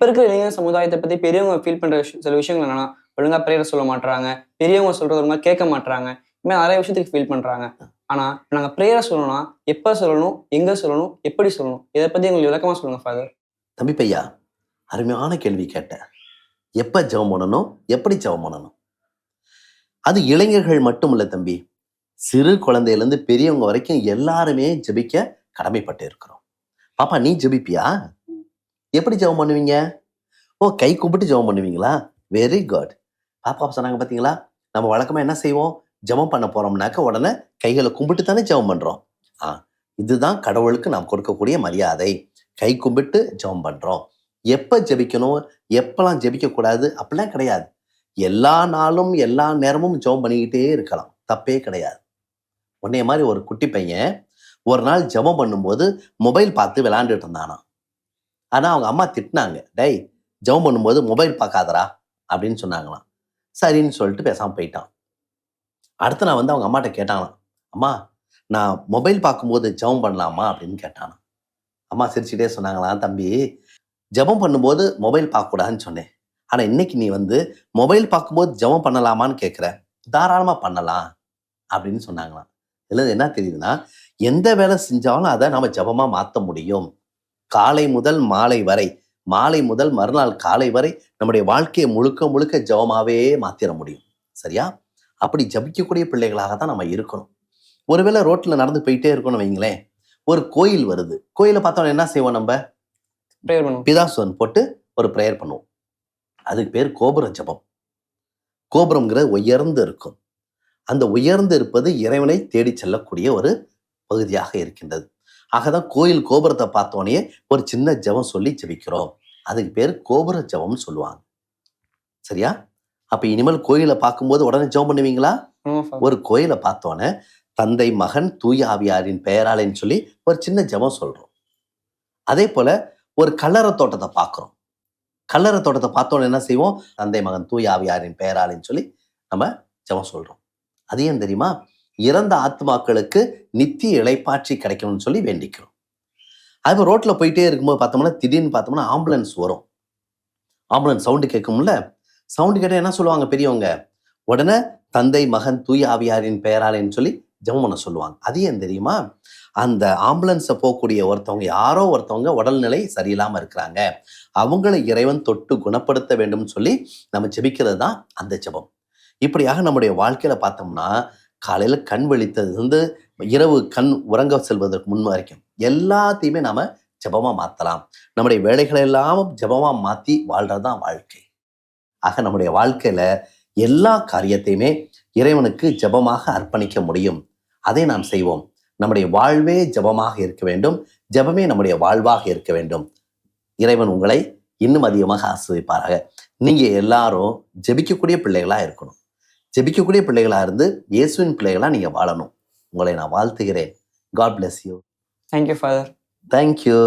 இப்போ இருக்கிற இளைஞர் சமுதாயத்தை பற்றி பெரியவங்க ஃபீல் பண்ணுற விஷயம் சில விஷயங்கள் என்னன்னா ஒழுங்கா பிரேயர் சொல்ல மாட்டாங்க பெரியவங்க சொல்றது ஒழுங்கா கேட்க மாட்டாங்க இனிமேல் நிறைய விஷயத்துக்கு ஃபீல் பண்றாங்க. ஆனா நாங்க ப்ரேயரை சொல்லணும்னா எப்போ சொல்லணும் எங்க சொல்லணும் எப்படி சொல்லணும் இதை பத்தி எங்களுக்கு விளக்கமா சொல்லுங்க ஃபாதர் தம்பி பையா அருமையான கேள்வி கேட்டேன். எப்போ ஜெபம் பண்ணணும் எப்படி ஜெபம் பண்ணணும்? அது இளைஞர்கள் மட்டும் இல்லை தம்பி. சிறு குழந்தையிலேருந்து பெரியவங்க வரைக்கும் எல்லாருமே ஜெபிக்க கடமைப்பட்டு இருக்கிறோம் பாப்பா நீ ஜெபிப்பியா? எப்படி ஜெபம் பண்ணுவீங்க? ஓ கை கும்பிட்டு ஜெபம் பண்ணுவீங்களா? வெரி குட் பாப்பா சொன்னாங்க பார்த்தீங்களா நம்ம வழக்கமாக என்ன செய்வோம்? ஜெபம் பண்ண போகிறோம்னாக்க உடனே கைகளை கும்பிட்டு தானே ஜெபம் பண்ணுறோம் ஆ இதுதான் கடவுளுக்கு நாம் கொடுக்கக்கூடிய மரியாதை. கை கும்பிட்டு ஜெபம் பண்ணுறோம் எப்போ ஜெபிக்கணும்? எப்பெல்லாம் ஜெபிக்கக்கூடாது? அப்படிலாம் கிடையாது. எல்லா நாளும் எல்லா நேரமும் ஜெபம் பண்ணிக்கிட்டே இருக்கலாம். தப்பே கிடையாது. உன்னைய மாதிரி ஒரு குட்டி பையன் ஒரு நாள் ஜெபம் பண்ணும்போது மொபைல் பார்த்து விளாண்டுட்டு இருந்தானா ஆனால் அவங்க அம்மா திட்டினாங்க டேய் ஜெபம் பண்ணும்போது மொபைல் பார்க்காதடா அப்படின்னு சொன்னாங்களாம். சரின்னு சொல்லிட்டு பேசாமல் போயிட்டான். அடுத்து நான் வந்து அவங்க அம்மாட்ட கேட்டாங்களாம் அம்மா நான் மொபைல் பார்க்கும்போது ஜெபம் பண்ணலாமா? அப்படின்னு கேட்டானா அம்மா சிரிச்சுட்டே சொன்னாங்களாம் தம்பி ஜெபம் பண்ணும்போது மொபைல் பார்க்கக்கூடாதுன்னு சொன்னேன். ஆனால் இன்னைக்கு நீ வந்து மொபைல் பார்க்கும்போது ஜெபம் பண்ணலாமான்னு கேட்குற தாராளமாக பண்ணலாம் அப்படின்னு சொன்னாங்களாம். இதில் என்ன தெரியுதுன்னா எந்த வேலை செஞ்சாலும் அதை நம்ம ஜெபமாக மாற்ற முடியும். காலை முதல் மாலை வரை மாலை முதல் மறுநாள் காலை வரை நம்முடைய வாழ்க்கையை முழுக்க முழுக்க ஜெபமாவே மாத்திர முடியும். சரியா? அப்படி ஜபிக்கக்கூடிய பிள்ளைகளாக தான் நம்ம இருக்கணும். ஒருவேளை ரோட்ல நடந்து போயிட்டே இருக்கணும் வைங்களேன் ஒரு கோயில் வருது. கோயிலை பார்த்தோம் என்ன செய்வோம் நம்ம? ப்ரேயர் பண்ணுவோம். பிதாசுவன் போட்டு ஒரு ப்ரேயர் பண்ணுவோம். அதுக்கு பேர் கோபுர ஜபம். கோபுரம்ங்கிற உயர்ந்து இருக்கும். அந்த உயர்ந்து இருப்பது இறைவனை தேடி செல்லக்கூடிய ஒரு பகுதியாக இருக்கின்றது. ஆகதான் கோயில் கோபுரத்தை பார்த்தோன்னே ஒரு சின்ன ஜெபம் சொல்லி ஜெபிக்கிறோம். அதுக்கு பேர் கோபுர ஜெபம்னு சொல்லுவாங்க. சரியா? அப்ப இனிமேல் கோயிலை பார்க்கும்போது உடனே ஜெபம் பண்ணுவீங்களா? ஒரு கோயிலை பார்த்தோன்னே தந்தை மகன் தூய ஆவியாரின் பெயராலேன்னு சொல்லி ஒரு சின்ன ஜெபம் சொல்றோம். அதே போல ஒரு கல்லறை தோட்டத்தை பார்க்குறோம். கல்லறை தோட்டத்தை பார்த்தோன்னே என்ன செய்வோம்? தந்தை மகன் தூய ஆவியாரின் பெயராலேன்னு சொல்லி நம்ம ஜெபம் சொல்றோம். அது ஏன் தெரியுமா? இறந்த ஆத்மாக்களுக்கு நித்திய இளைப்பாற்றி கிடைக்கணும்னு சொல்லி வேண்டிக்கிறோம். அது ரோட்ல போயிட்டே இருக்கும்போது பார்த்தோம்னா திடீர்னு பார்த்தோம்னா ஆம்புலன்ஸ் வரும். Ambulance sound கேட்கும்ல? சவுண்டு கேட்டால் என்ன சொல்லுவாங்க பெரியவங்க? உடனே தந்தை மகன் தூய ஆவியாரின் பெயராலேன்னு சொல்லி ஜெபம் பண்ண சொல்லுவாங்க. அது ஏன் தெரியுமா? அந்த ஆம்புலன்ஸை போகக்கூடிய ஒருத்தவங்க யாரோ ஒருத்தவங்க உடல்நிலை சரியில்லாம இருக்கிறாங்க. அவங்கள இறைவன் தொட்டு குணப்படுத்த வேண்டும்னு சொல்லி நம்ம ஜெபிக்கிறது தான் அந்த ஜெபம். இப்படியாக நம்முடைய வாழ்க்கையில பார்த்தோம்னா காலையில் கண் வெளித்தது வந்து இரவு கண் உறங்க செல்வதற்கு முன் வரைக்கும் எல்லாத்தையுமே நாம ஜபமாக மாற்றலாம் நம்முடைய வேலைகளை எல்லாம் மாற்றி வாழ்கிறது தான் வாழ்க்கை. ஆக நம்முடைய வாழ்க்கையில் எல்லா காரியத்தையுமே இறைவனுக்கு ஜெபமாக அர்ப்பணிக்க முடியும். அதை நாம் செய்வோம். நம்முடைய வாழ்வே ஜெபமாக இருக்க வேண்டும். ஜெபமே நம்முடைய வாழ்வாக இருக்க வேண்டும். இறைவன் உங்களை இன்னும் அதிகமாக ஆசிர்வதிப்பாராக. நீங்கள் எல்லாரும் ஜெபிக்கக்கூடிய பிள்ளைகளாக இருக்கணும். ஜெபிக்கக்கூடிய பிள்ளைகளா இருந்து இயேசுவின் பிள்ளைகளா நீங்க வாழணும். உங்களை நான் வாழ்த்துகிறேன். God bless you thank you father thank you